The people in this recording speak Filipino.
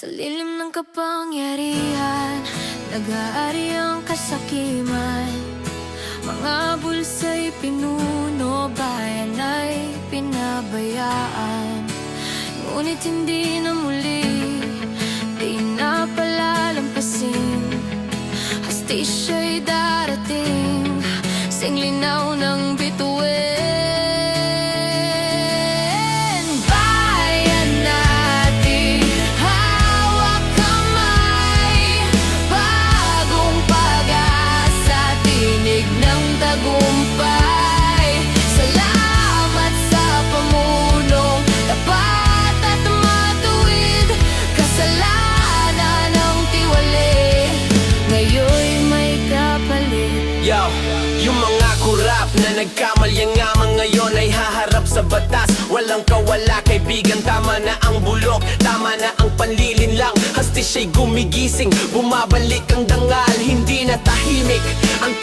Sa lilim ng kapangyarihan Nag-aari ang kasakiman. Mga bulsa'y pinuno Bayan ay pinabayaan. Ngunit hindi na muli Di na palalampasin Hasti siya'y darating Sing linaw ng yung mga kurap na nagkamalyang nga ngayon ay haharap sa batas. Walang kawala kaibigan, tama na ang bulok. Tama na ang panlilin lang, hasti siya'y gumigising. Bumabalik ang dangal, hindi na tahimik. Ang